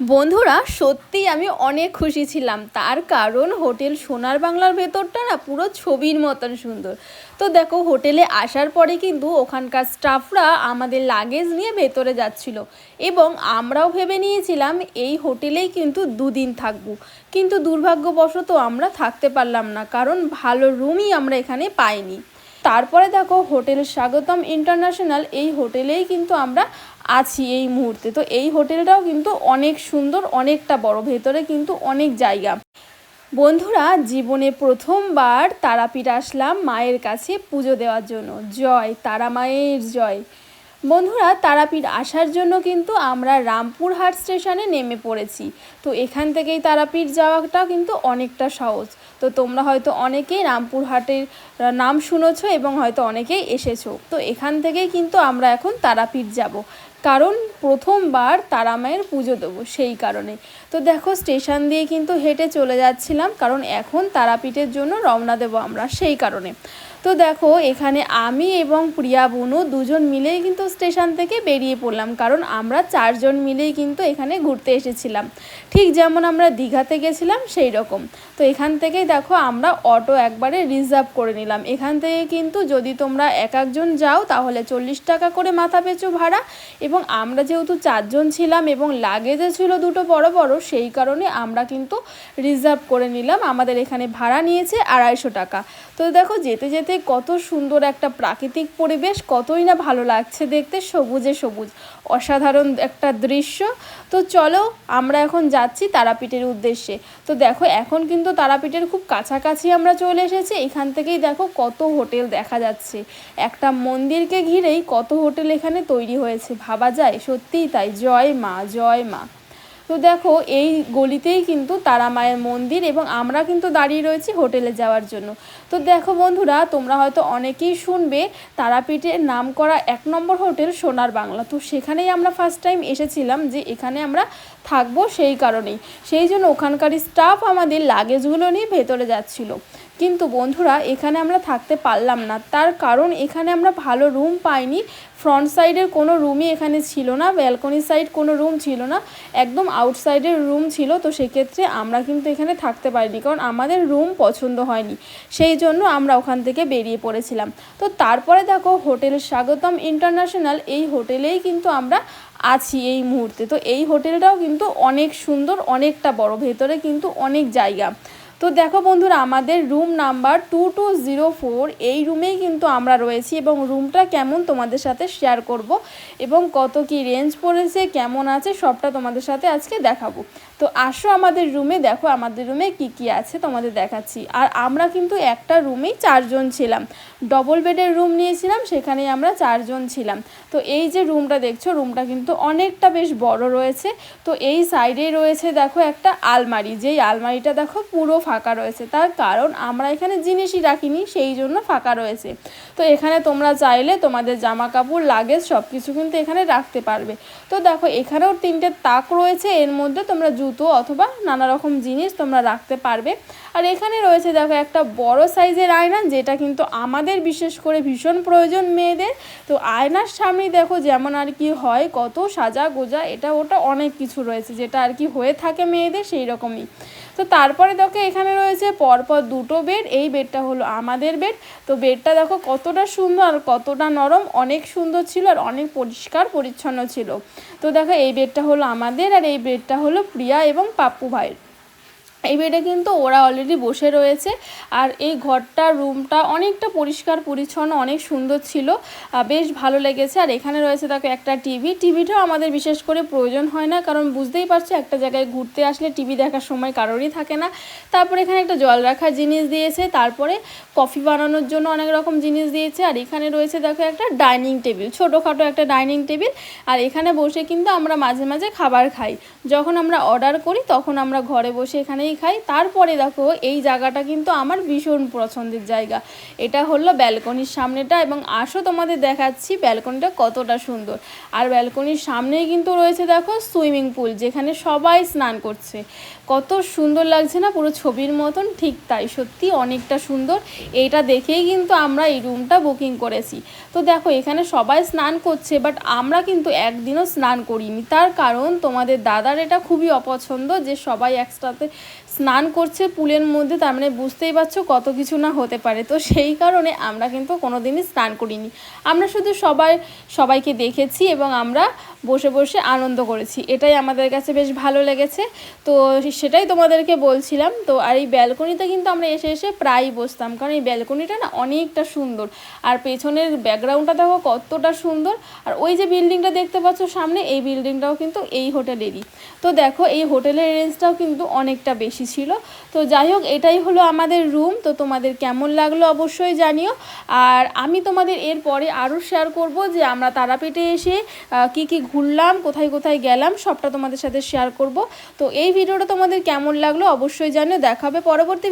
বন্ধুরা সত্যি আমি অনেক খুশি ছিলাম। তার কারণ হোটেল সোনার বাংলার ভেতরটা না পুরো ছবির মতন সুন্দর। তো দেখো, হোটেলে আসার পরে কিন্তু ওখানকার স্টাফরা আমাদের লাগেজ নিয়ে ভেতরে যাচ্ছিল এবং আমরাও ভেবে নিয়েছিলাম এই হোটেলেই কিন্তু দুদিন থাকব। কিন্তু দুর্ভাগ্যবশত আমরা থাকতে পারলাম না, কারণ ভালো রুমই আমরা এখানে পাইনি। তারপরে দেখো হোটেল স্বাগতম ইন্টারন্যাশনাল এই হোটেলেই কিন্তু আমরা আছি এই মুহূর্তে। তো এই হোটেলটাও কিন্তু অনেক সুন্দর, অনেকটা বড়। ভেতরে কিন্তু অনেক জায়গা। বন্ধুরা, জীবনে প্রথমবার তারাপীঠ আসলাম মায়ের কাছে পুজো দেওয়ার জন্য। জয়, তারা মায়ের জয়। বন্ধুরা, তারাপীঠ আসার জন্য কিন্তু আমরা রামপুরহাট স্টেশনে নেমে পড়েছি। তো এখান থেকেই তারাপীঠ যাওয়াটা কিন্তু অনেকটা সহজ। তো তোমরা হয়তো অনেকেই রামপুরহাটের নাম শুনেছো এবং হয়তো অনেকেই এসেছ। তো এখান থেকেই কিন্তু আমরা এখন তারাপীঠ যাব। কারণ প্রথমবার তারা মায়ের পুজো দেবো সেই কারণে। তো দেখো স্টেশন দিয়ে কিন্তু হেঁটে চলে যাচ্ছিলাম, কারণ এখন তারাপীঠের জন্য রওনা দেবো আমরা সেই কারণে। তো দেখো, এখানে আমি এবং প্রিয়া বুনু দুজন মিলেই কিন্তু স্টেশন থেকে বেরিয়ে পড়লাম, কারণ আমরা চারজন মিলেই কিন্তু এখানে ঘুরতে এসেছিলাম। ঠিক যেমন আমরা দীঘাতে গেছিলাম, সেই রকম। তো এখান থেকেই দেখো, আমরা অটো একবারে রিজার্ভ করে নিলাম। এখান থেকে কিন্তু যদি তোমরা এক একজন যাও, তাহলে চল্লিশ টাকা করে মাথা পেছু ভাড়া। এবং আমরা যেহেতু চারজন ছিলাম এবং লাগেজে ছিল দুটো বড় বড়, সেই কারণে আমরা কিন্তু রিজার্ভ করে নিলাম। আমাদের এখানে ভাড়া নিয়েছে আড়াইশো টাকা। তো দেখো, যেতে যেতে কত সুন্দর একটা প্রাকৃতিক পরিবেশ, কতই না ভালো লাগছে দেখতে, সবুজে সবুজ, অসাধারণ একটা দৃশ্য। তো চলো, আমরা এখন যাচ্ছি তারাপীঠের উদ্দেশ্যে। তো দেখো, এখন কিন্তু তারাপীঠের খুব কাছাকাছি আমরা চলে এসেছি, এখান থেকেই দেখো কত হোটেল দেখা যাচ্ছে। একটা মন্দিরকে ঘিরেই কত হোটেল এখানে তৈরি হয়েছে, ভাবা যায়? সত্যিই তাই, জয় মা জয় মা। তো দেখো, এই গলিতেই কিন্তু তারা মায়ের মন্দির এবং আমরা কিন্তু দাঁড়িয়ে রয়েছি হোটেলে যাওয়ার জন্য। তো দেখো বন্ধুরা, তোমরা হয়তো অনেকেই শুনবে, তারাপীঠের নাম করা এক নম্বর হোটেল সোনার বাংলা। তো সেখানেই আমরা ফার্স্ট টাইম এসেছিলাম যে এখানে আমরা থাকব সেই কারণেই। সেই জন্য ওখানকার স্টাফ আমাদের লাগেজগুলো নিয়ে ভেতরে যাচ্ছিল। কিন্তু বন্ধুরা, এখানে আমরা থাকতে পারলাম না। তার কারণ এখানে আমরা ভালো রুম পাইনি। ফ্রন্ট সাইডের কোনো রুমই এখানে ছিল না ব্যালকনি সাইড কোনো রুম ছিল না। একদম আউটসাইডের রুম ছিল, তো সেক্ষেত্রে আমরা কিন্তু এখানে থাকতে পারিনি, কারণ আমাদের রুম পছন্দ হয়নি। সেই জন্য আমরা ওখান থেকে বেরিয়ে পড়েছিলাম। তো তারপরে দেখো হোটেল স্বাগতম ইন্টারন্যাশনাল এই হোটেলেই কিন্তু আমরা আছি এই মুহূর্তে। তো এই হোটেলটাও কিন্তু অনেক সুন্দর, অনেকটা বড়, ভেতরে কিন্তু অনেক জায়গা। তো দেখো বন্ধুরা, আমাদের room number two two zero four এই রুমেই কিন্তু আমরা রয়েছি এবং রুমটা কেমন তোমাদের সাথে শেয়ার করব এবং কত কি রেঞ্জ পড়েছে, কেমন আছে, সবটা তোমাদের সাথে আজকে দেখাবো। তো আসো আমাদের রুমে দেখো আমাদের রুমে কি কি আছে তোমাদের দেখাচ্ছি। আর আমরা কিন্তু একটা রুমেই চারজন ছিলাম। ডবল বেডের রুম নিয়েছিলাম, সেখানেই আমরা চারজন ছিলাম। তো এই যে রুমটা দেখছ রুমটা কিন্তু অনেকটা বেশ বড় রয়েছে। তো এই সাইডে রয়েছে দেখো একটা আলমারি, যেই আলমারিটা দেখো পুরো ফাঁকা রয়েছে। তার কারণ আমরা এখানে জিনিসই রাখিনি, সেই জন্য ফাঁকা রয়েছে। তো এখানে তোমরা চাইলে তোমাদের জামা কাপড় লাগেজ সব কিছু কিন্তু এখানে রাখতে পারবে। তো দেখো, এখানেও তিনটে তাক রয়েছে। এর মধ্যে তোমরা জুতো অথবা নানা রকম জিনিস তোমরা রাখতে পারবে। আর এখানে রয়েছে দেখো, একটা বড় সাইজের আয়না, যেটা কিন্তু আমাদের বিশেষ করে ভীষণ প্রয়োজন মেয়েদের। তো আয়নার সামনে দেখো, যেমন আর কি হয়, কত সাজা গোজা, এটা ওটা অনেক কিছু রয়েছে, যেটা আর কি হয়ে থাকে মেয়েদের, সেই রকমই। তো তারপরে দেখো এখানে রয়েছে পরপর দুটো বেড, এই বেডটা হলো আমাদের বেড। তো বেডটা দেখো কতটা সুন্দর আর কতটা নরম, অনেক সুন্দর ছিল আর অনেক পরিষ্কার পরিচ্ছন্ন ছিল। তো দেখো এই বেডটা হলো আমাদের আর এই বেডটা হলো প্রিয়া এবং পাপ্পু ভাইয়ের। এই বেডে কিন্তু ওরা অলরেডি বসে রয়েছে। আর এই ঘরটা রুমটা অনেকটা পরিষ্কার, পরিচ্ছন্ন, অনেক সুন্দর ছিল। বেশ ভালো লেগেছে। আর এখানে রয়েছে দেখো একটা টিভি টিভিটাও আমাদের বিশেষ করে প্রয়োজন হয় না, কারণ বুঝতেই পারছ একটা জায়গায় ঘুরতে আসলে টিভি দেখার সময় কারোরই থাকে না। তারপরে এখানে একটা জল রাখার জিনিস দিয়েছে। তারপরে কফি বানানোর জন্য অনেক রকম জিনিস দিয়েছে। আর এখানে রয়েছে দেখো একটা ডাইনিং টেবিল ছোটোখাটো একটা ডাইনিং টেবিল আর এখানে বসে কিন্তু আমরা মাঝে মাঝে খাবার খাই। যখন আমরা অর্ডার করি, তখন আমরা ঘরে বসে এখানেই খাই, তারপরে দেখো এই জায়গাটা কিন্তু আমার ভীষণ পছন্দের জায়গা। এটা হলো ব্যালকনির সামনেটা এবং আসো তোমাদের দেখাচ্ছি ব্যালকনিটা কতটা সুন্দর। আর ব্যালকনির সামনেই কিন্তু রয়েছে দেখো সুইমিং পুল, যেখানে সবাই স্নান করছে। কত সুন্দর লাগছে না পুরো ছবির মতন, ঠিক তাই, সত্যি অনেকটা সুন্দর। এইটা দেখেই কিন্তু আমরা এই রুমটা বুকিং করেছি। তো দেখো এখানে সবাই স্নান করছে বাট আমরা কিন্তু একদিনও স্নান করিনি। তার কারণ তোমাদের দাদার এটা খুবই অপছন্দ যে সবাই একসাথে স্নান করছে পুলের মধ্যে, তার মানে বুঝতেই পারছ কত কিছু না হতে পারে। তো সেই কারণে আমরা কিন্তু কোনো দিনই স্নান করিনি। আমরা শুধু সবাই, সবাইকে দেখেছি এবং আমরা বসে বসে আনন্দ করেছি। এটাই আমাদের কাছে বেশ ভালো লেগেছে। তো সেটাই তোমাদেরকে বলছিলাম। তো আর এই ব্যালকনিতে কিন্তু আমরা এসে এসে প্রায়ই বসতাম। কারণ এই ব্যালকনিটা না অনেকটা সুন্দর। আর পেছনের ব্যাকগ্রাউন্ডটা দেখো কতটা সুন্দর। আর ওই যে বিল্ডিংটা দেখতে পাচ্ছ সামনে, এই বিল্ডিংটাও কিন্তু এই হোটেলেরই। তো দেখো এই হোটেলের রেঞ্জটাও কিন্তু অনেকটা বেশি ছিল। তো যাই হোক এটাই হলো আমাদের রুম তো তোমাদের কেমন লাগল অবশ্যই জানিও। আর আমি তোমাদের এর পরে আরও শেয়ার করব যে আমরা তারাপীঠে এসে কি কি ঘুরলাম, কোথায় কোথায় গেলাম, সবটা তোমাদের সাথে শেয়ার করব। তো এই ভিডিওটা তোমাদের কেমন লাগল অবশ্যই জানিও। দেখাবে পরবর্তী